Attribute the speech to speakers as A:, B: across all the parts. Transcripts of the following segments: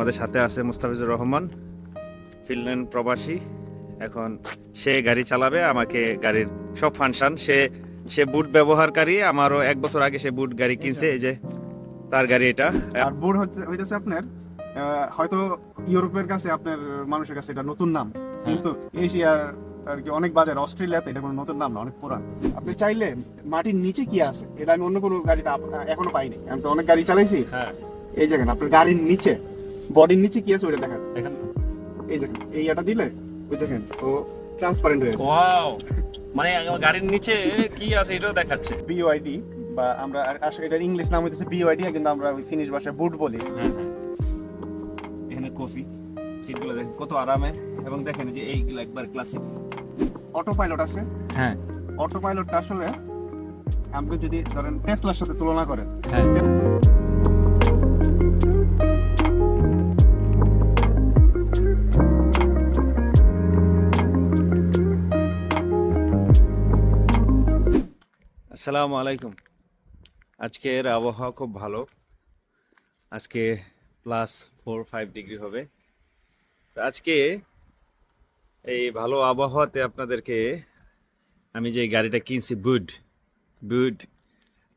A: আমাদের সাথে আছে মুস্তাফিজুর রহমান ফিনল্যান্ড প্রবাসী। এখন সে গাড়ি চালাবে আমাকে গাড়ির সব ফাংশন। সে সে বুট ব্যবহারকারী আমারও এক বছর আগে সে বুট গাড়ি কিনছে এই যে তার গাড়ি এটা।
B: আর বোর্ড হইতেছে আপনার হয়তো ইউরোপের কাছে আপনার মানুষের কাছে এটা নতুন নাম। কিন্তু এশিয়ার আর কি অনেক বাজার অস্ট্রেলিয়াতে এটা কোনো নতুন নাম না অনেক পুরান। আপনি চাইলে মাটির নিচে কি আছে? এটা আমি অন্য কোনো গাড়িতে এখনও পাইনি। আমি তো অনেক গাড়ি চালাইছি।
A: হ্যাঁ।
B: এই দেখেন আপনার গাড়ির নিচে। বডির নিচে কি আছে ওটা দেখেন।
A: দেখেন
B: এই দেখেন এই এটা দিলে ওই দেখেন ও ট্রান্সপারেন্ট হয়ে
A: ওয়াও মানে গাড়ির নিচে কি আছে এটাও দেখাচ্ছে।
B: বিওআইডি বা আমরা আসলে এটার ইংলিশ নাম হইতেছে বিওআইডি কিন্তু আমরা ওই ফিনিশ ভাষায় বুট বলি।
A: হ্যাঁ হ্যাঁ। এখানে কফি সিটগুলো দেখেন কত আরামের এবং দেখেন যে এইগুলো একবার ক্লাসিক
B: অটো পাইলট আছে।
A: হ্যাঁ।
B: অটো পাইলটটা আসলে আপনি যদি ধরেন টেসলার সাথে তুলনা করেন।
A: হ্যাঁ। আসসালামু আলাইকুম। আজকের আবহাওয়া খুব ভালো। আজকে প্লাস ফোর ফাইভ ডিগ্রি হবে। তো আজকে এই ভালো আবহাওয়াতে আপনাদেরকে আমি যে গাড়িটা কিনছি বুড বুড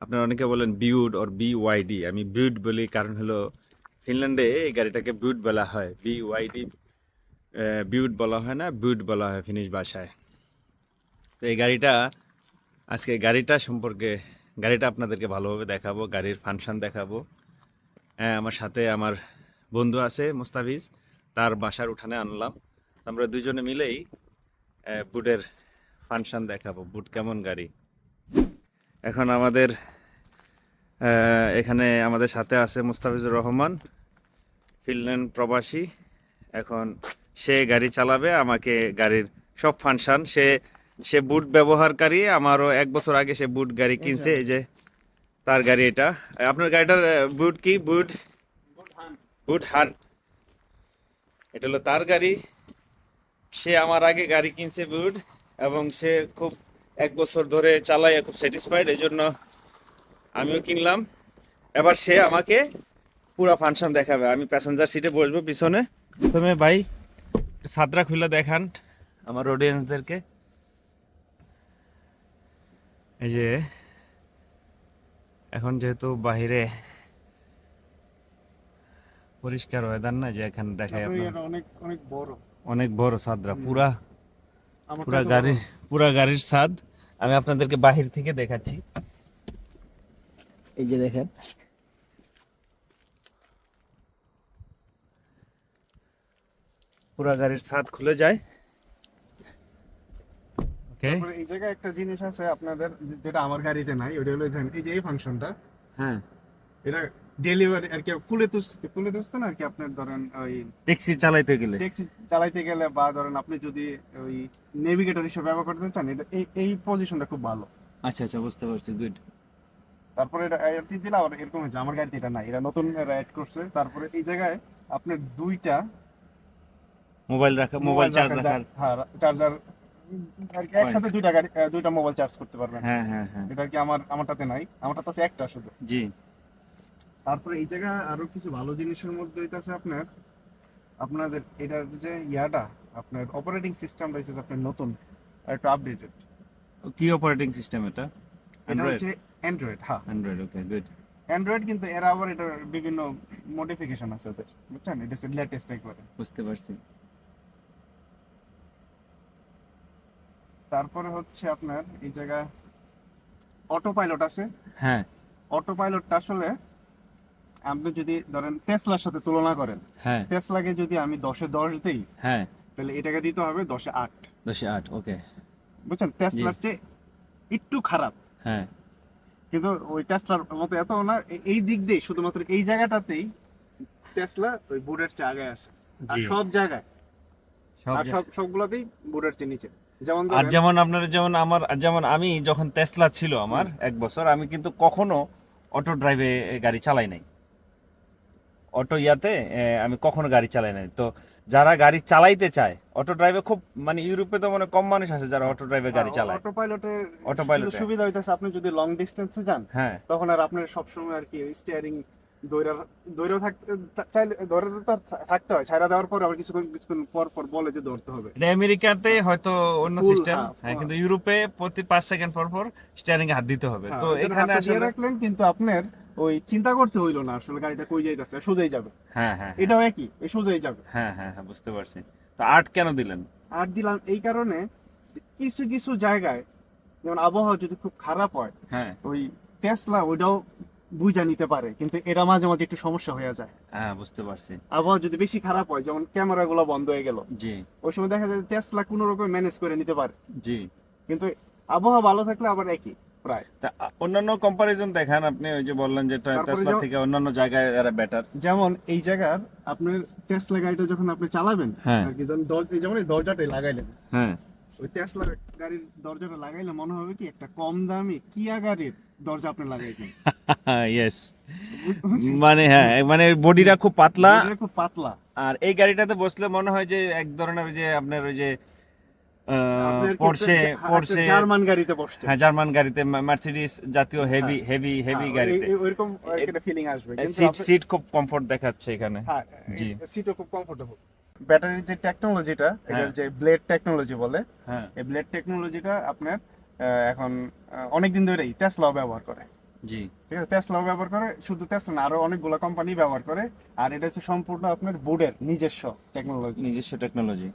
A: আপনারা অনেকে বলেন বিউড অর বি ওয়াইডি আমি বিউড বলি, কারণ হলো ফিনল্যান্ডে এই গাড়িটাকে বিউড বলা হয়। বি ওয়াইডি বিউড বলা হয় না বিউড বলা হয় ফিনিশ ভাষায় তো এই গাড়িটা আজকে গাড়িটা সম্পর্কে, গাড়িটা আপনাদেরকে ভালোভাবে দেখাবো, গাড়ির ফাংশন দেখাবো। হ্যাঁ আমার সাথে আমার বন্ধু আছে, মুস্তাফিজ। তার বাসার উঠানে আনলাম। আমরা দুজনে মিলেই বুটের ফাংশন দেখাবো, বুট কেমন গাড়ি। এখন আমাদের এখানে আমাদের সাথে আছে মুস্তাফিজুর রহমান, ফিনল্যান্ড প্রবাসী। এখন সে গাড়ি চালাবে, আমাকে গাড়ির সব ফাংশন সে সে বুট ব্যবহারকারী আমারও এক বছর আগে সে বুট গাড়ি কিনছে এই যে তার গাড়ি এটা। আপনার গাড়িটার বুট কি? বুট বুট হান এটা হলো তার গাড়ি। সে আমার আগে গাড়ি কিনছে বুট এবং সে খুব এক বছর ধরে চালায় খুব স্যাটিসফাইড এই জন্য আমিও কিনলাম। এবার সে আমাকে পুরো ফাংশন দেখাবে। আমি প্যাসেঞ্জার সিটে বসবো পিছনে। প্রথমে ভাই সাদরা খুলে দেখান আমার অডিয়েন্সদেরকে এই যে এখন যেহেতু বাহিরে পরিষ্কার ওয়েদার না যে এখানে দেখায়
B: অনেক অনেক বড়।
A: অনেক বড় সাদরা পুরা পুরা গাড়ি পুরা গাড়ির স্বাদ আমি আপনাদেরকে বাহির থেকে দেখাচ্ছি। এই যে দেখেন। পুরা গাড়ির ছাদ খুলে যায়। ওকে
B: এই জায়গায় একটা জিনিস আছে আপনাদের যেটা আমার গাড়িতে নাই ওটা হলো এই যে এই ফাংশনটা
A: হ্যাঁ।
B: এটা ডেলিভারি আর কি কুলে তুস কুলে তুসতে না আর কি আপনার ধরেন ওই
A: ট্যাক্সি চালাইতে গেলে।
B: ট্যাক্সি চালাইতে গেলে বা ধরেন আপনি যদি ওই নেভিগেটর হিসেবে ব্যবহার করতে চান এটা এই এই পজিশনটা খুব ভালো।
A: আচ্ছা আচ্ছা বুঝতে পারছি গুড
B: তারপরে এটা এটি দিলে আবার এরকম হয়েছে আমার গাড়িতে এটা নাই এটা নতুন অ্যাড করছে। তারপরে এই জায়গায় আপনার দুইটা
A: মোবাইল রাখা মোবাইল চার্জ
B: রাখার। হ্যাঁ চার্জার একসাথে দুইটা গাড়ি দুইটা মোবাইল চার্জ করতে পারবেন।
A: হ্যাঁ হ্যাঁ হ্যাঁ।
B: এটা কি আমার আমারটাতে নাই আমারটাতে আছে একটা শুধু।
A: জি।
B: তারপরে এই জায়গা আরও কিছু ভালো জিনিসের মধ্যে হইতাছে আপনার আপনাদের এটার যে ইয়াটা আপনার অপারেটিং সিস্টেম রয়েছে আপনার নতুন একটু আপডেটেড
A: কি অপারেটিং সিস্টেম এটা?
B: এটা
A: অ্যান্ড্রয়েড
B: হচ্ছে অ্যান্ড্রয়েড হ্যাঁ।
A: অ্যান্ড্রয়েড ওকে গুড
B: অ্যান্ড্রয়েড কিন্তু এরা আবার এটার বিভিন্ন মডিফিকেশন আছে ওদের বুঝছেন? এটা লেটেস্ট একবারে।
A: বুঝতে পারছি।
B: তারপরে হচ্ছে আপনার এই জায়গা অটো পাইলট আছে।
A: হ্যাঁ।
B: অটো পাইলটটা আসলে আপনি যদি ধরেন টেসলার সাথে তুলনা করেন
A: হ্যাঁ।
B: টেসলাকে যদি আমি দশে দশ দেই
A: হ্যাঁ।
B: তাহলে এটাকে দিতে হবে দশে আট।
A: দশে আট ওকে।
B: বুঝছেন? টেসলার চেয়ে একটু খারাপ।
A: হ্যাঁ।
B: কিন্তু ওই টেসলার মতো এত না এই দিক দিয়ে শুধুমাত্র এই জায়গাটাতেই টেসলা ওই বুটের চেয়ে আগে আছে। আর সব জায়গায়।
A: সব
B: আর সব সবগুলোতেই বুটের চেয়ে নিচে।
A: আর যেমন আপনার যেমন আমার যেমন আমি যখন তেসলা ছিল আমার এক বছর আমি কিন্তু কখনো অটো ড্রাইভে গাড়ি চালাই নাই। অটো ইয়াতে আমি কখনো গাড়ি চালাই নাই। তো যারা গাড়ি চালাইতে চায় অটো ড্রাইভে খুব মানে ইউরোপে তো মানে কম মানুষ আছে যারা অটো ড্রাইভে গাড়ি চালায়।
B: অটো পাইলটের
A: অটো পাইলটে।
B: সুবিধা হইতেছে আপনি যদি লং ডিসটেন্সে যান
A: হ্যাঁ।
B: তখন আর আপনার সবসময় আর কি স্টিয়ারিং দৈরা থাকতে হয়। ছাইরা দেওয়ার পর আবার কিছুক্ষণ কিছুক্ষণ পর পর বলে যে ধরতে হবে।
A: আমেরিকাতে হয়তো অন্য সিস্টেম
B: হ্যাঁ,
A: হ্যাঁ। কিন্তু ইউরোপে প্রতি পাঁচ সেকেন্ড পর পর স্টিয়ারিং হাত দিতে হবে।
B: হ্যাঁ,
A: তো
B: এখানে
A: এখানে
B: হাতটা দিয়ে
A: আসলে
B: রাখলেন কিন্তু আপনার ওই চিন্তা করতে হইল না আসলে গাড়িটা কই যাইতেছে সোজাই যাবে।
A: হ্যাঁ হ্যাঁ
B: এটাও একই সোজাই যাবে।
A: হ্যাঁ হ্যাঁ হ্যাঁ বুঝতে পারছি। তো আট কেন দিলেন?
B: আর দিলাম এই কারণে কিছু কিছু জায়গায় যেমন আবহাওয়া যদি খুব খারাপ হয়
A: হ্যাঁ।
B: ওই টেসলা ওইটাও বুঝা নিতে পারে কিন্তু এটা মাঝে মাঝে একটু সমস্যা হয়ে যায়।
A: হ্যাঁ বুঝতে পারছি।
B: আবহাওয়া যদি বেশি খারাপ হয় যেমন ক্যামেরা গুলো বন্ধ হয়ে গেল
A: জি।
B: ওই সময় দেখা যায় টেসলা কোনো রকম ম্যানেজ করে নিতে পারে।
A: জি।
B: কিন্তু আবহাওয়া ভালো থাকলে আবার একই প্রায়।
A: অন্যান্য কম্পারিজন দেখান আপনি ওই যে বললেন যে টেসলা থেকে অন্যান্য জায়গায় এরা বেটার
B: যেমন এই জায়গার আপনার টেসলা গাড়িটা যখন আপনি চালাবেন
A: হ্যাঁ।
B: যেমন এই দরজাটাই লাগাইলেন।
A: হ্যাঁ।
B: ওই টেসলা গাড়ির দরজাটা লাগাইলে মনে হবে কি একটা কম দামি কিয়া গাড়ির দরজা আপনি লাগাইছেন।
A: ইয়েস মানে হ্যাঁ মানে বডিটা খুব পাতলা।
B: খুব পাতলা।
A: আর এই গাড়িটাতে বসলে মনে হয় যে এক ধরনের ওই যে আপনার ওই যে
B: একটা
A: পোর্শে
B: জার্মান গাড়িতে বসছে।
A: হ্যাঁ জার্মান গাড়িতে মার্সিডিস জাতীয় হেভি হেভি হেভি গাড়িতে।
B: ওইরকম একটা ফিলিং আসবে।
A: সিট সিট খুব কমফোর্ট দেখাচ্ছে এখানে।
B: হ্যাঁ
A: জি।
B: সিটও খুব কমফোর্টেবল ব্যাটারির যে টেকনোলজিটা এটার
A: হ্যাঁ।
B: যে ব্লেড টেকনোলজি বলে
A: হ্যাঁ।
B: এই ব্লেড টেকনোলজিটা আপনার এখন অনেক দিন ধরেই টেসলাও ব্যবহার করে।
A: জি।
B: ঠিক আছে? টেসলাও ব্যবহার করে শুধু টেসলা না আরও অনেকগুলো কোম্পানি ব্যবহার করে আর এটা হচ্ছে সম্পূর্ণ আপনার বোর্ডের নিজস্ব টেকনোলজি
A: নিজস্ব টেকনোলজি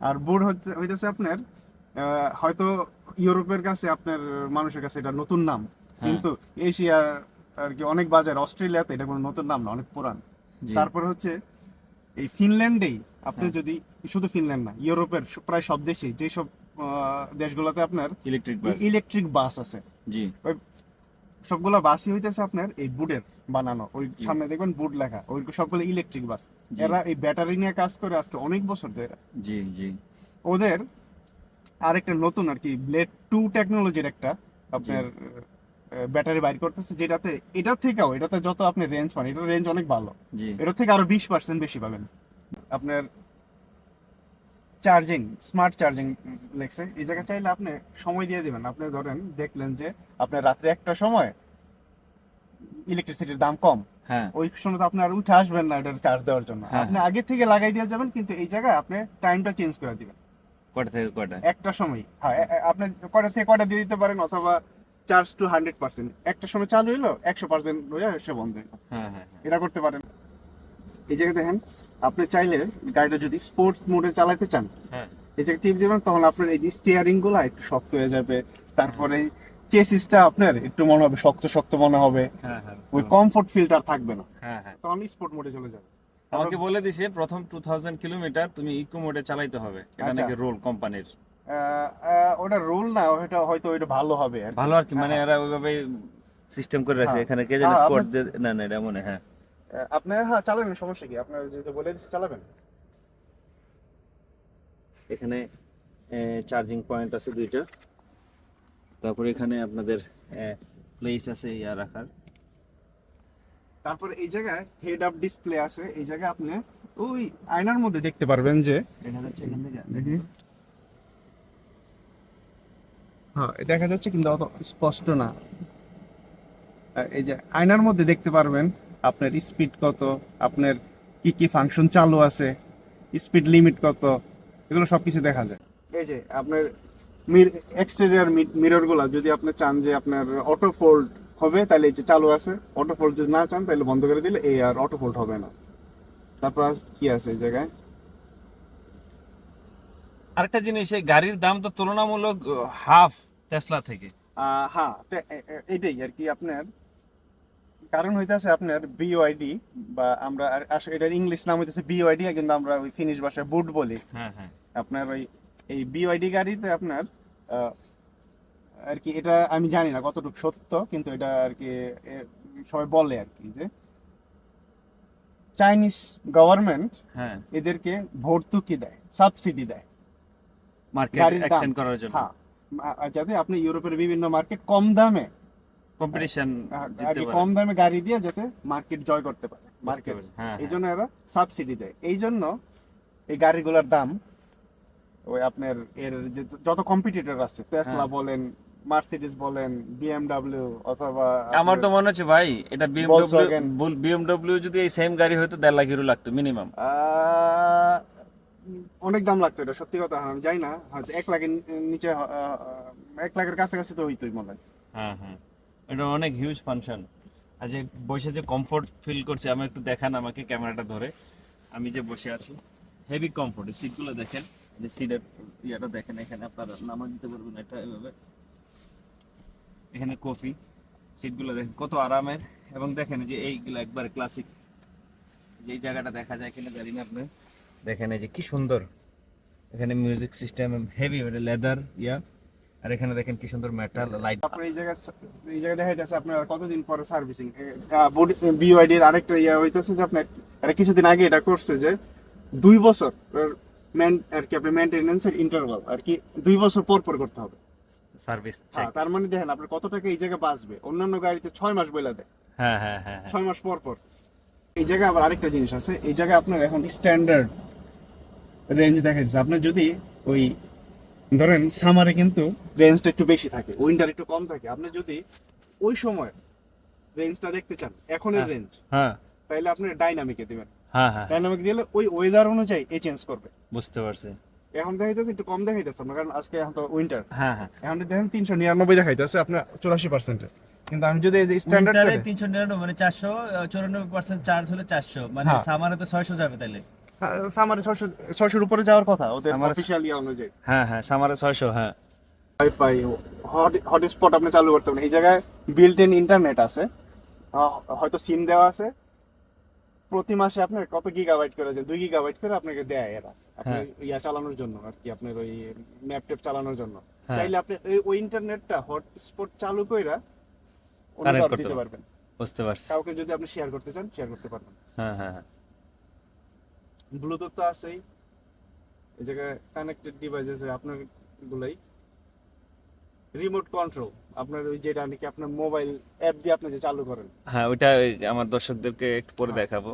B: আর বোর্ড হচ্ছে হইতেছে আপনার হয়তো ইউরোপের কাছে আপনার মানুষের কাছে এটা নতুন নাম
A: হ্যাঁ।
B: কিন্তু এশিয়ার আর কি অনেক বাজার অস্ট্রেলিয়াতে এটা কোনো নতুন নাম না অনেক পুরান। তারপর হচ্ছে এই ফিনল্যান্ডেই আপনি
A: হ্যাঁ।
B: যদি শুধু ফিনল্যান্ড না ইউরোপের প্রায় সব দেশেই যেসব দেশগুলোতে আপনার
A: ইলেকট্রিক বাস।
B: ইলেকট্রিক বাস আছে।
A: জি।
B: সবগুলো বাসই হইতেছে আপনার এই বুডের বানানো। ওই সামনে দেখবেন বুড লেখা। ওই সবগুলো ইলেকট্রিক বাস। এরা এই ব্যাটারি নিয়ে কাজ করে আজকে অনেক বছর ধরে।
A: জি জি।
B: ওদের আরেকটা নতুন আর কি ব্লেড টু টেকনোলজির একটা আপনার ব্যাটারি বাইর করতেছে যেটাতে এটার থেকেও এটাতে যত আপনি রেঞ্জ পান এটার রেঞ্জ অনেক ভালো।
A: জি।
B: এটার থেকে আরও বিশ পার্সেন্ট বেশি পাবেন। আপনার চার্জিং স্মার্ট চার্জিং লেগছে। এই জায়গায় চাইলে আপনি সময় দিয়ে দিবেন। আপনি ধরেন দেখলেন যে আপনার রাত্রে একটা সময় ইলেকট্রিসিটির দাম কম।
A: হ্যাঁ।
B: ওই সময় তো আপনি আর উঠে আসবেন না চার্জ দেওয়ার জন্য।
A: হ্যাঁ।
B: আপনি আগে থেকে লাগাই দিয়ে যাবেন কিন্তু এই জায়গায় আপনি টাইমটা চেঞ্জ করে দিবেন।
A: কটা থেকে কটা?
B: একটা সময়। হ্যাঁ আপনি কটা থেকে কটা দিয়ে দিতে পারেন অথবা চার্জ টু হান্ড্রেড পার্সেন্ট একটা সময় চালু হইল একশো পার্সেন্ট হয়ে সে বন্ধ
A: হ্যাঁ হ্যাঁ।
B: এটা করতে পারেন। এই জায়গায় দেখেন আপনি চাইলে গাড়িটা যদি স্পোর্টস মোডে চালাতে চান
A: হ্যাঁ।
B: এই জায়গায় টিপ দিবেন তখন আপনার এই যে স্টিয়ারিংগুলো একটু শক্ত হয়ে যাবে। তারপরে চেসিসটা আপনার একটু মনে হবে শক্ত শক্ত মনে হবে।
A: হ্যাঁ হ্যাঁ
B: ওই। কমফোর্ট ফিল্টার থাকবে না।
A: হ্যাঁ হ্যাঁ।
B: তখন স্পোর্ট মোডে চলে যাবে।
A: আমাকে বলে দিছে প্রথম টু থাউজেন্ড কিলোমিটার তুমি ইকো মোডে চালাইতে হবে। এটা
B: আচ্ছা।
A: নাকি রোল কোম্পানির
B: ওটা রোল না ওটা হয়তো ওইটা ভালো হবে
A: ভালো আর কি মানে এরা ওইভাবে সিস্টেম করে রাখছে।
B: হ্যাঁ।
A: এখানে কে জানে
B: হ্যাঁ,
A: স্পট না না এটা মনে হয়, হ্যাঁ
B: আপনি হ্যাঁ চালাবেন সমস্যা কি? আপনার যেহেতু বলে দিচ্ছে চালাবেন।
A: এখানে চার্জিং পয়েন্ট আছে দুইটা। তারপর এখানে আপনাদের প্লেস আছে ইয়া রাখার।
B: তারপরে এই জায়গায় হেড আপ ডিসপ্লে আছে। এই জায়গায় আপনি ওই আয়নার মধ্যে দেখতে পারবেন যে
A: দেখা।
B: হ্যাঁ এটা দেখা যাচ্ছে কিন্তু অত স্পষ্ট না। এই যে আয়নার মধ্যে দেখতে পারবেন আপনার স্পিড কত? আপনার কি কি ফাংশন চালু আছে? স্পিড লিমিট কত? এগুলো সব কিছু দেখা যায়। এই যে আপনার মির এক্সটেরিয়ার মিররগুলা যদি আপনি চান যে আপনার অটো ফোল্ড হবে তাহলে এই যে চালু আছে। অটো ফোল্ড যদি না চান তাহলে বন্ধ করে দিলে এই আর অটো ফোল্ড হবে না। তারপর কি আছে এই জায়গায়?
A: আরেকটা জিনিস এই গাড়ির দাম তো তুলনামূলক হাফ টেসলা থেকে।
B: হ্যাঁ এটাই আর কি আপনার। কারণ হইতাছে আপনার বিওআইডি বা আমরা এটার ইংলিশ নাম হইতেছে বিওআইডি কিন্তু আমরা ওই ফিনিশ ভাষায় বুট বলি।
A: হ্যাঁ হ্যাঁ।
B: আপনার ওই এই বিওআইডি গাড়িতে আপনার আর কি এটা আমি জানি না কতটুকু সত্য কিন্তু এটা আর কি সবাই বলে আর কি যে চাইনিজ গভর্নমেন্ট
A: হ্যাঁ।
B: এদেরকে ভর্তুকি দেয় সাবসিডি দেয়।
A: মার্কেট এক্সটেন্ড করার জন্য।
B: হ্যাঁ। যাতে আপনি ইউরোপের বিভিন্ন মার্কেট কম দামে
A: কম্পিটিশন
B: কি
A: পারে।
B: কম দামে গাড়ি দিয়ে যাতে মার্কেট জয় করতে পারে। মার্কেট
A: হ্যাঁ
B: এই জন্য এরা সাবসিডি দেয়। এই জন্য এই গাড়িগুলোর দাম ওই আপনার এর যত কম্পিটিটর আছে টেসলা
A: হ্যাঁ।
B: বলেন মার্সিডিজ বলেন বিএমডব্লিউ অথবা
A: আমার তো মনে হচ্ছে ভাই এটা। বিএমডব্লিউ বিএমডব্লিউ যদি এই সেম গাড়ি হয়তো দেড় লাখ ইউরো লাগতো মিনিমাম
B: অনেক দাম লাগতো এটা সত্যি কথা আমি জানি না হয়তো এক লাখের নিচে এক লাখের কাছাকাছি তো হইতোই মনে হয়।
A: হ্যাঁ হ্যাঁ। এটা অনেক হিউজ ফাংশন আর যে বসে যে কমফোর্ট ফিল করছে আমি একটু দেখান আমাকে ক্যামেরাটা ধরে। আমি যে বসে আছি হেভি কমফোর্ট সিটগুলো দেখেন। যে সিটের ইয়াটা দেখেন, এখানে আপনারা নামা দিতে পারবেন এটা এভাবে। এখানে কফি সিটগুলো দেখেন, কত আরামের। এবং দেখেন যে এইগুলো একবার ক্লাসিক যে জায়গাটা দেখা যায় কিনা জানি না আপনি। দেখেন এই যে কি সুন্দর। এখানে music system heavy leather yeah আর এখানে দেখেন কি সুন্দর মেটাল লাইট
B: আপনার এই জায়গায় এই জায়গায় দেখা যাচ্ছে আপনার কতদিন পরে সার্ভিসিং বিওআইডি এর আরেকটা ইয়ে হইতেছে যে আপনার এটা কিছুদিন আগে এটা করছে যে দুই বছর মেন আর কি আপনার মেনটেনেন্সের ইন্টারভাল আর কি দুই বছর পর পর করতে হবে।
A: সার্ভিস
B: হ্যাঁ, তার মানে দেখেন আপনার কত টাকা এই জায়গায় বাঁচবে? অন্যান্য গাড়িতে ছয় মাস বইলা দেয়।
A: হ্যাঁ হ্যাঁ হ্যাঁ হ্যাঁ।
B: ছয় মাস পর পর। এই জায়গায় আবার আরেকটা জিনিস আছে এই জায়গায় আপনার এখন স্ট্যান্ডার্ড রেঞ্জ দেখা যাচ্ছে আপনার যদি ওই ধরেন সামারে কিন্তু রেঞ্জটা একটু বেশি থাকে উইন্টার একটু কম থাকে। আপনি যদি ওই সময় রেঞ্জটা দেখতে চান এখনের
A: হ্যাঁ।
B: রেঞ্জ
A: হ্যাঁ।
B: তাইলে আপনি ডাইনামিকে দিবেন।
A: হ্যাঁ হ্যাঁ।
B: ডাইনামিক দিলে ওই ওয়েদার অনুযায়ী এ চেঞ্জ করবে।
A: বুঝতে পারছি।
B: এখন দেখাইতেছে একটু কম দেখাইতেছে আপনার কারণ আজকে এখন তো উইন্টার
A: হ্যাঁ হ্যাঁ।
B: এখন দেখেন তিনশো নিরানব্বই দেখাইতেছে আপনার চুরাশি পার্সেন্টের কিন্তু আমি যদি এই যে স্ট্যান্ডার্ড
A: উইন্টারে তিনশো নিরানব্বই মানে চারশো চুরানব্বই পার্সেন্ট চার্জ হলে চারশো মানে
B: হ্যাঁ।
A: সামারে তো ছয়শো যাবে তাহলে
B: সামারে ছয়শো ছয়শোর উপরে যাওয়ার কথা ওদের অফিসিয়াল ইয়ে অনুযায়ী।
A: হ্যাঁ হ্যাঁ সামারে ছয়শো হ্যাঁ।
B: ওয়াইফাই হটস্পট আপনি চালু করতে পারেন। এই জায়গায় বিল্ট ইন ইন্টারনেট আছে হয়তো সিম দেওয়া আছে। প্রতি মাসে আপনার কত গিগাবাইট করে যে দুই গিগাবাইট করে আপনাকে দেয় এরা। আপনার ইয়া চালানোর জন্য আর কি আপনার ওই ম্যাপ ট্যাপ চালানোর জন্য।
A: হ্যাঁ।
B: চাইলে আপনি ওই ইন্টারনেটটা হটস্পট চালু কইরা অন্য
A: করতে
B: দিতে
A: পারবেন।
B: পারবেন।
A: বুঝতে পারছি।
B: কাউকে যদি আপনি শেয়ার করতে চান শেয়ার করতে পারবেন।
A: হ্যাঁ হ্যাঁ হ্যাঁ।
B: ব্লুটুথ তো আছেই। এই জায়গায় কানেক্টেড ডিভাইস আছে আপনার গুলাই রিমোট কন্ট্রোল আপনার ওই যেটা নাকি আপনার মোবাইল অ্যাপ দিয়ে আপনি যে চালু করেন।
A: হ্যাঁ ওইটা ওই আমার দর্শকদেরকে একটু পরে
B: হ্যাঁ।
A: দেখাবো।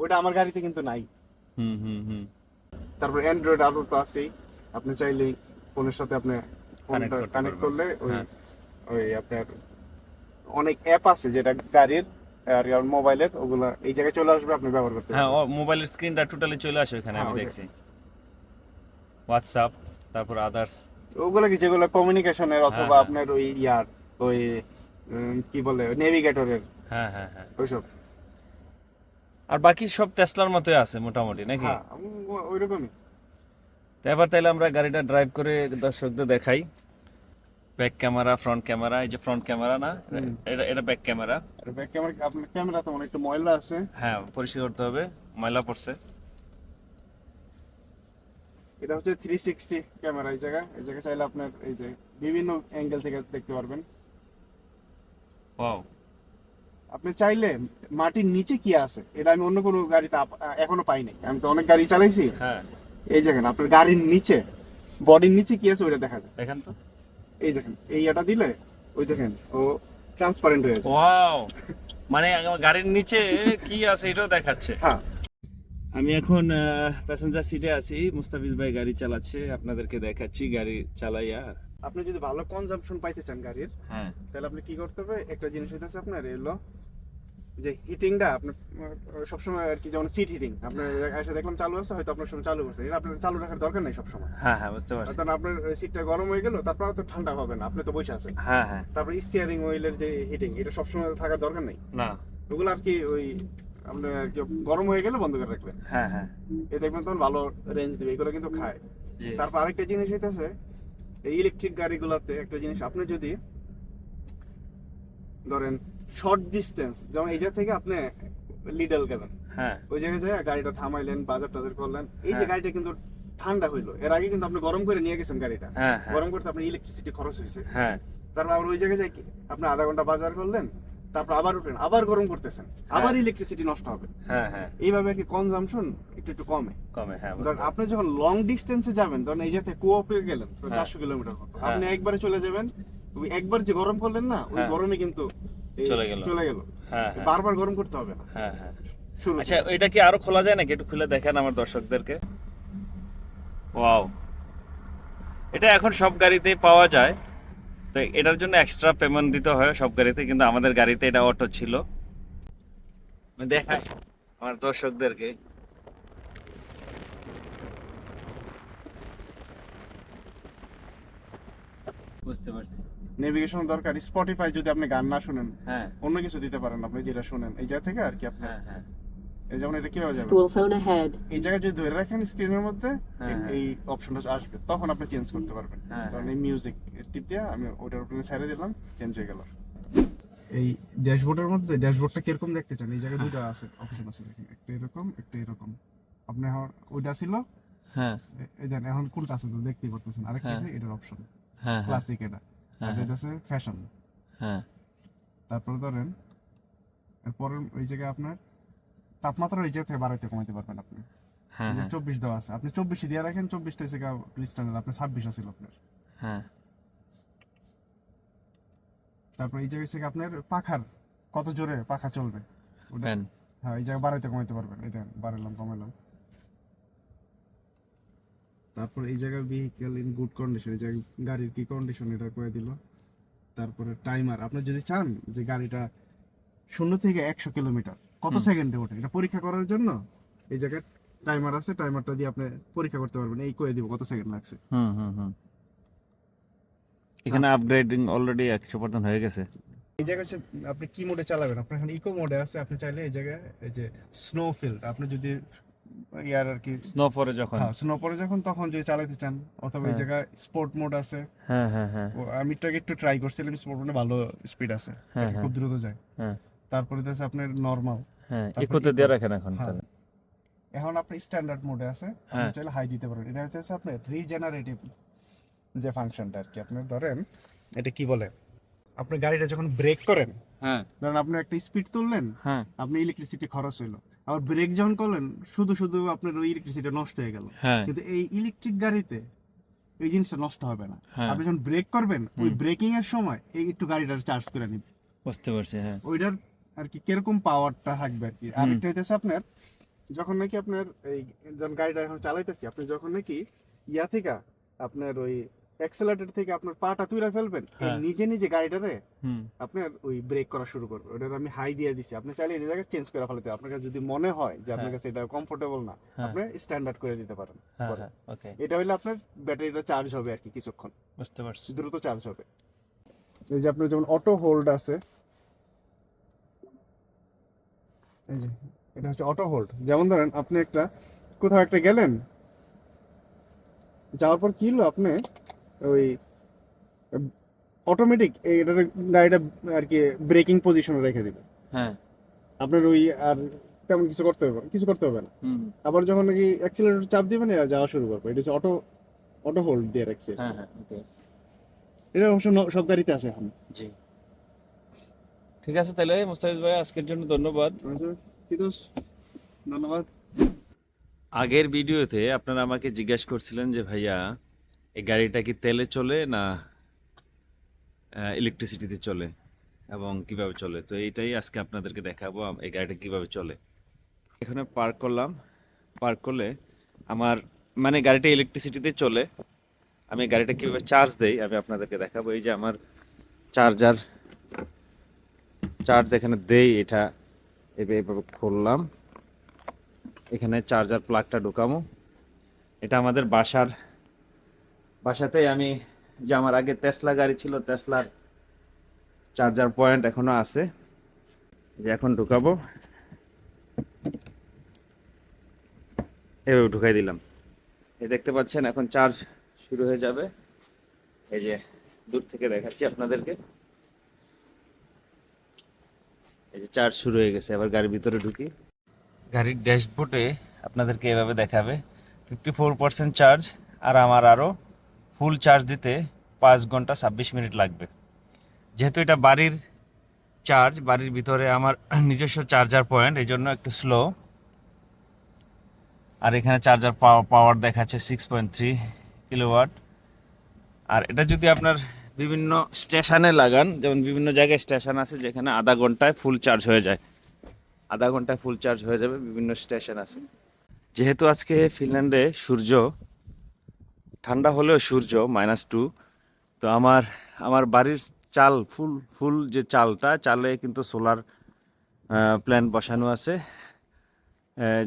B: ওটা আমার গাড়িতে কিন্তু নাই।
A: হুম হুম হুম।
B: তারপর অ্যান্ড্রয়েড আরও তো আছেই। আপনি চাইলে ফোনের সাথে আপনি ফোনটা কানেক্ট করলে ওই
A: হ্যাঁ।
B: ওই আপনার অনেক অ্যাপ আছে যেটা গাড়ির। আর মোবাইলের ওগুলা এই জায়গায় চলে আসবে আপনি ব্যবহার করতে
A: হ্যাঁ মোবাইলের স্ক্রিনটা টোটালি চলে আসে ওখানে
B: হ্যাঁ,
A: আমি দেখছি। হোয়াটসঅ্যাপ তারপর আদার্স
B: ওগুলো কি যেগুলো কমিউনিকেশনের অথবা
A: হ্যাঁ।
B: আপনার ওই ইয়ার ওই কি বলে নেভিগেটরের
A: হ্যাঁ হ্যাঁ হ্যাঁ।
B: ওইসব।
A: আর বাকি সব টেসলার মতোই আছে মোটামুটি নাকি?
B: হ্যাঁ ওইরকমই।
A: তো এবার তাহলে আমরা গাড়িটা ড্রাইভ করে দর্শকদের দেখাই। ব্যাক ক্যামেরা ফ্রন্ট ক্যামেরা এই যে ফ্রন্ট ক্যামেরা না এটা এটা ব্যাক ক্যামেরা
B: আর ব্যাক ক্যামেরা আপনার ক্যামেরা তো একটু ময়লা আছে।
A: হ্যাঁ পরিষ্কার করতে হবে ময়লা পড়ছে।
B: এটা হচ্ছে থ্রি সিক্সটি ক্যামেরা এই জায়গা এই জায়গায় চাইলে আপনার এই যে বিভিন্ন অ্যাঙ্গেল থেকে দেখতে পারবেন।
A: ওয়াও
B: আপনি চাইলে মাটির নিচে কি আছে এটা আমি অন্য কোনো গাড়িতে এখনও পাইনি আমি তো অনেক গাড়ি চালাইছি।
A: হ্যাঁ।
B: এই দেখেন আপনার গাড়ির নিচে বডির নিচে কি আছে ওইটা দেখা যায়।
A: দেখেন তো।
B: এই দেখেন এই এটা দিলে ওই দেখেন ও ট্রান্সপারেন্ট হয়ে যাবে।
A: ওয়াও মানে গাড়ির নিচে কি আছে এটাও দেখাচ্ছে।
B: হ্যাঁ।
A: আমি এখন প্যাসেঞ্জার সিটে আছি। মুস্তাফিজ ভাই গাড়ি চালাচ্ছে আপনাদেরকে দেখাচ্ছি গাড়ি চালাইয়া।
B: আপনি যদি ভালো কনজাম্পশন পাইতে চান গাড়ির
A: হ্যাঁ।
B: তাহলে আপনি কি করতে হবে? একটা জিনিস হইতেছে আপনার এলো যে হিটিংটা আপনার সবসময় আর কি যেমন সিট হিটিং আপনার এসে দেখলাম চালু আছে হয়তো আপনার সময় চালু করছে। এটা আপনার চালু রাখার দরকার নেই সবসময়।
A: হ্যাঁ হ্যাঁ বুঝতে পারছি।
B: কারণ আপনার সিটটা গরম হয়ে গেল তারপর তো ঠান্ডা হবে না আপনি তো বসে আছেন।
A: হ্যাঁ হ্যাঁ।
B: তারপর স্টিয়ারিং হুইলের যে হিটিং এটা সবসময় থাকার দরকার নেই।
A: না।
B: ওগুলো আর কি ওই আপনার আর কি গরম হয়ে গেলে বন্ধ করে রাখবেন
A: হ্যাঁ হ্যাঁ।
B: এ দেখবেন তখন ভালো রেঞ্জ দিবে এগুলো কিন্তু খায়। তারপর আরেকটা জিনিস হইতেছে এই ইলেকট্রিক গাড়িগুলোতে একটা জিনিস আপনি যদি ধরেন শর্ট ডিস্টেন্স যেমন এই জায়গা থেকে আপনি লিডল গেলেন।
A: হ্যাঁ।
B: ওই জায়গায় যায় গাড়িটা থামাইলেন বাজার টাজার করলেন। এই যে
A: হ্যাঁ।
B: গাড়িটা কিন্তু ঠান্ডা হইল। এর আগে কিন্তু আপনি গরম করে নিয়ে গেছেন গাড়িটা।
A: হ্যাঁ হ্যাঁ।
B: গরম করতে আপনার ইলেকট্রিসিটি খরচ হয়েছে
A: হ্যাঁ।
B: তারপর আবার ওই জায়গায় যাই কি? আপনি আধা ঘণ্টা বাজার করলেন তারপর আবার উঠলেন আবার গরম করতেছেন। আবার ইলেকট্রিসিটি নষ্ট হবে। এইভাবে কি কনজামশন একটু একটু কমে।
A: কমে হ্যাঁ
B: আপনি যখন লং ডিস্টেন্সে যাবেন ধরেন এই জায়গায় কোঅপে গেলেন। চারশো কিলোমিটার মতো। আপনি একবারে চলে যাবেন একবার যে গরম করলেন না ওই। গরমে কিন্তু
A: চলে গেল।
B: চলে গেল।
A: হ্যাঁ হ্যাঁ।
B: বারবার গরম করতে হবে না।
A: হ্যাঁ হ্যাঁ। আচ্ছা এটা কি আরও খোলা যায় নাকি? একটু খুলে দেখেন আমার দর্শকদেরকে। ওয়াও। এটা এখন সব গাড়িতেই পাওয়া যায়। তো এটার জন্য এক্সট্রা পেমেন্ট দিতে হয় সব গাড়িতে কিন্তু আমাদের গাড়িতে এটা অটো ছিল। আমি দেখাই আমার দর্শকদেরকে। বুঝতে পারছি।
B: নেভিগেশন দরকার। স্পটিফাই যদি আপনি গান না শুনেন
A: হ্যাঁ।
B: অন্য কিছু দিতে পারেন আপনি যেটা শুনেন। এই জায়গা থেকে আর কি আপনি
A: হ্যাঁ হ্যাঁ।
B: এই যেমন এটা কীভাবে যাবে?
C: School zone ahead.
B: এই জায়গায় যদি ধরে রাখেন স্ক্রিনের মধ্যে
A: হ্যাঁ,
B: এই-
A: হ্যাঁ।
B: অপশনটা আসবে। তখন আপনি চেঞ্জ করতে পারবেন। কারণ। এই মিউজিক টিপ দিয়ে আমি ওটার উপরে ছেড়ে দিলাম চেঞ্জ হয়ে গেল। এই ড্যাশবোর্ডের মধ্যে ড্যাশবোর্ডটা কীরকম দেখতে চান? এই জায়গায় দুটো আছে অপশন আছে দেখেন। একটা এরকম একটা এরকম। আপনি ওইটা ছিল?
A: হ্যাঁ।
B: এই এখন কোনটা আছে তো দেখতেই পারতেছেন। আরেকটা। আছে এটার অপশন
A: হ্যাঁ
B: ক্লাসিক
A: হ্যাঁ,
B: এটা। আছে ফ্যাশন
A: হ্যাঁ।
B: তারপরে ধরেন এরপর ওই জায়গায় আপনার তাপমাত্রা এই জায়গা থেকে বাড়াইতে কমাইতে পারবেন আপনি।
A: হ্যাঁ
B: চব্বিশ দেওয়া আছে। আপনি চব্বিশে দিয়ে রাখেন চব্বিশটা এসে স্ট্যান্ডার্ড আপনার ছাব্বিশ আছে আপনার।
A: হ্যাঁ।
B: তারপর এই জায়গায় থেকে আপনার পাখার কত জোরে পাখা চলবে হ্যাঁ এই জায়গায় বাড়াইতে কমাইতে পারবেন। এই দেখেন বাড়ালাম কমাইলাম। তারপর এই জায়গায় ভেহিকেল ইন গুড কন্ডিশন এই জায়গায় গাড়ির কি কন্ডিশন এটা করে দিল। তারপরে টাইমার আপনি যদি চান যে গাড়িটা শূন্য থেকে একশো কিলোমিটার কত সেকেন্ডে ওঠে? এটা পরীক্ষা করার জন্য এই জায়গায় টাইমার আছে টাইমারটা দিয়ে আপনি পরীক্ষা করতে পারবেন। এই করে দিব কত সেকেন্ড লাগছে।
A: হুম হুম হুম। এখানে আপগ্রেডিং অলরেডি একশো পার্সেন্ট হয়ে গেছে।
B: এই জায়গায় আপনি কি মোডে চালাবেন? আপনার এখানে ইকো মোডে আছে আপনি চাইলে এই জায়গায় এই যে স্নো ফিল্ড আপনি যদি ইয়ার আর কি।
A: স্নো পরে যখন।
B: হ্যাঁ স্নো পরে যখন তখন যদি চালাতে চান অথবা এই
A: হ্যাঁ।
B: জায়গায় স্পোর্ট মোড আছে।
A: হ্যাঁ হ্যাঁ হ্যাঁ।
B: আমি তো একটু ট্রাই করছিলাম স্পোর্ট মোডে ভালো স্পিড আছে।
A: হ্যাঁ,
B: খুব দ্রুত যায়।
A: হ্যাঁ।
B: তারপরে আছে আপনার নর্মাল
A: হ্যাঁ ইকোতে দিয়ে রাখেন এখন
B: হ্যাঁ। এখন আপনি স্ট্যান্ডার্ড মোডে আছে আপনি
A: হ্যাঁ।
B: চাইলে হাই দিতে পারেন। এটা হচ্ছে আপনার রিজেনারেটিভ যে ফাংশনটা আর কি। আপনি ধরেন এটা কি বলে? আপনি গাড়িটা যখন ব্রেক করেন
A: হ্যাঁ।
B: ধরেন আপনি একটা স্পিড তুললেন
A: হ্যাঁ।
B: আপনি ইলেকট্রিসিটি খরচ হইল। আবার ব্রেক যখন করলেন শুধু শুধু আপনার ওই ইলেকট্রিসিটি নষ্ট হয়ে গেল।
A: হ্যাঁ।
B: কিন্তু এই ইলেকট্রিক গাড়িতে এই জিনিসটা নষ্ট হবে না।
A: হ্যাঁ।
B: আপনি যখন ব্রেক করবেন ওই ব্রেকিং এর সময় এই একটু গাড়িটা চার্জ করে নিবে
A: বুঝতে পারছি হ্যাঁ।
B: ওইটার আর কি কীরকম পাওয়ারটা থাকবে আর কি? আর। একটা হইতেছে আপনার যখন নাকি আপনার এই যখন গাড়িটা এখন চালাইতেছি আপনি যখন নাকি ইয়া থেকে আপনার ওই অ্যাক্সেলারেটর থেকে আপনার পাটা তুলে ফেলবেন
A: হ্যাঁ।
B: নিজে নিজে গাড়িটারে
A: হুম।
B: আপনার ওই ব্রেক করা শুরু করবে। ওটার আমি হাই দিয়ে দিছি। আপনি চাইলে জায়গায় চেঞ্জ করে ফেলতে আপনার কাছে যদি মনে হয় যে আপনার
A: হ্যাঁ।
B: কাছে এটা কমফোর্টেবল না
A: হ্যাঁ।
B: আপনি স্ট্যান্ডার্ড করে দিতে পারেন। এটা হইলে আপনার ব্যাটারিটা চার্জ হবে আর কি কিছুক্ষণ।
A: বুঝতে পারছি।
B: দ্রুত চার্জ হবে। এই যে আপনার যেমন অটো হোল্ড আছে এই যে এটা হচ্ছে অটো হোল্ড যেমন ধরেন আপনি একটা কোথাও একটা গেলেন যাওয়ার পর কি হলো আপনি ওই অটোমেটিক এটার গাড়িটা আর কি ব্রেকিং পজিশনে রেখে দিবে।
A: হ্যাঁ।
B: আপনার ওই আর তেমন কিছু করতে হবে কিছু করতে হবে না।
A: হুম।
B: আবার যখন নাকি অ্যাক্সিলারেটর চাপ দিবেন আর যাওয়া শুরু করবে। এটা হচ্ছে অটো অটো হোল্ড দিয়ে রাখছে।
A: হ্যাঁ হ্যাঁ ওকে
B: এটা অবশ্য সব গাড়িতে আছে এখন।
A: জি। ঠিক আছে তাহলে মুস্তাফিজ ভাই আজকের জন্য ধন্যবাদ।
B: আচ্ছা, ধন্যবাদ।
A: আগের ভিডিওতে আপনারা আমাকে জিজ্ঞেস করছিলেন যে ভাইয়া এই গাড়িটা কি তেলে চলে না ইলেকট্রিসিটিতে চলে? এবং কীভাবে চলে? তো এইটাই আজকে আপনাদেরকে দেখাবো এই গাড়িটা কীভাবে চলে। এখানে পার্ক করলাম। পার্ক করলে আমার মানে গাড়িটা ইলেকট্রিসিটিতে চলে। আমি গাড়িটা কীভাবে চার্জ দেই, আমি আপনাদেরকে দেখাবো। এই যে আমার চার্জার চার্জ এখানে দেই, এটা এভাবে খুললাম। এখানে চার্জার প্লাগটা ঢুকামো এটা আমাদের বাসার বাসাতেই আমি যে আমার আগে তেসলা গাড়ি ছিল তেসলার চার্জার পয়েন্ট এখনও আছে। যে এখন ঢুকাবো। এভাবে ঢুকাই দিলাম। এই দেখতে পাচ্ছেন, এখন চার্জ শুরু হয়ে যাবে। এই যে দূর থেকে দেখাচ্ছি আপনাদেরকে। এই যে চার্জ শুরু হয়ে গেছে, এবার গাড়ির ভিতরে ঢুকি। গাড়ির ড্যাশবোর্ডে আপনাদেরকে এভাবে দেখাবে। ফিফটি ফোর পার্সেন্ট চার্জ আর আমার আরও ফুল চার্জ দিতে পাঁচ ঘণ্টা ছাব্বিশ মিনিট লাগবে। যেহেতু এটা বাড়ির চার্জ, বাড়ির ভিতরে আমার নিজস্ব চার্জার পয়েন্ট, এই জন্য একটু স্লো আর এখানে চার্জার পাওয়ার দেখাচ্ছে সিক্স পয়েন্ট থ্রি কিলোওয়াট আর এটা যদি আপনার বিভিন্ন স্টেশনে লাগান, যেমন বিভিন্ন জায়গায় স্টেশন আছে যেখানে আধা ঘন্টায় ফুল চার্জ হয়ে যায়। আধা ঘন্টায় ফুল চার্জ হয়ে যাবে বিভিন্ন স্টেশন আছে। যেহেতু আজকে ফিনল্যান্ডে সূর্য ঠান্ডা হলেও সূর্য মাইনাস টু তো আমার আমার বাড়ির চাল ফুল ফুল যে চালটা, চালে কিন্তু সোলার প্ল্যান বসানো আছে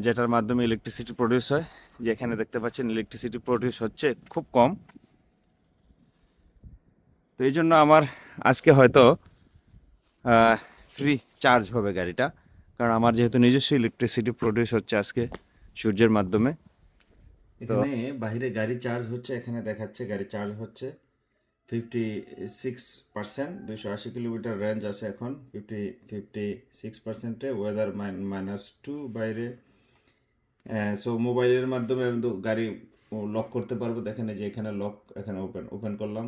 A: যেটার মাধ্যমে ইলেকট্রিসিটি প্রডিউস হয়। যেখানে দেখতে পাচ্ছেন ইলেকট্রিসিটি প্রডিউস হচ্ছে খুব কম। তো এই জন্য আমার আজকে হয়তো ফ্রি চার্জ হবে গাড়িটা। কারণ আমার যেহেতু নিজস্ব ইলেকট্রিসিটি প্রডিউস হচ্ছে আজকে সূর্যের মাধ্যমে। এখানে বাইরে গাড়ি চার্জ হচ্ছে, এখানে দেখাচ্ছে গাড়ি চার্জ হচ্ছে ফিফটি সিক্স পার্সেন্ট দুশো আশি কিলোমিটার রেঞ্জ আছে এখন ফিফটি ফিফটি সিক্স পার্সেন্টে ওয়েদার মাইনাস টু বাইরে। সো মোবাইলের মাধ্যমে আমি তো গাড়ি লক করতে পারব, দেখেন যে এখানে লক এখানে ওপেন ওপেন করলাম।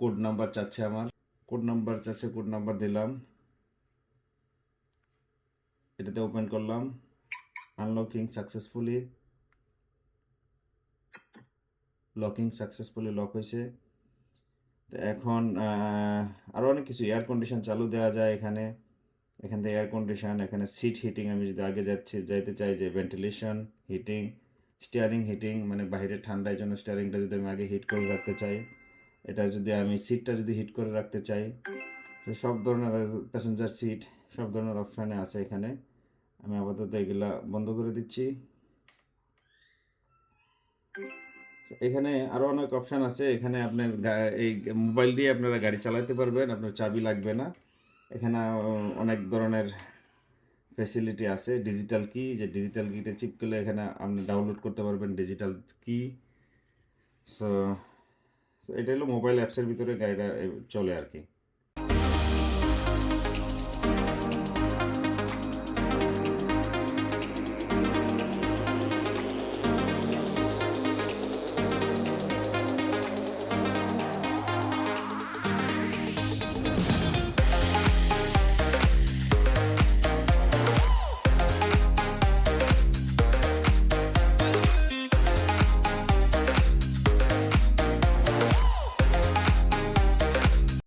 A: কোড নাম্বার চাচ্ছে আমার কোড নাম্বার চাচ্ছে কোড নাম্বার দিলাম। এটাতে ওপেন করলাম। Unlocking successfully locking successfully lock হয়েছে। তো এখন আরও অনেক কিছু এয়ার কন্ডিশন চালু দেওয়া যায় এখানে। এখান থেকে এয়ার কন্ডিশন এখানে সিট হিটিং আমি যদি আগে যাচ্ছি, যাইতে চাই যে ভেন্টিলেশন হিটিং স্টিয়ারিং হিটিং মানে বাইরে ঠান্ডার জন্য স্টিয়ারিংটা যদি আমি আগে হিট করে রাখতে চাই। এটা যদি আমি সিটটা যদি হিট করে রাখতে চাই সব ধরনের প্যাসেঞ্জার সিট সব ধরনের অপশানে আছে এখানে। আমি আপাতত এগুলা বন্ধ করে দিচ্ছি। এখানে আরও অনেক অপশান আছে। এখানে আপনার এই মোবাইল দিয়ে আপনারা গাড়ি চালাতে পারবেন, আপনার চাবি লাগবে না। এখানে অনেক ধরনের ফেসিলিটি আছে। ডিজিটাল কি যে ডিজিটাল কিটা চিপ করলে এখানে আপনি ডাউনলোড করতে পারবেন ডিজিটাল কি সো এটা হলো মোবাইল অ্যাপসের ভিতরে গাড়িটা চলে আর কি।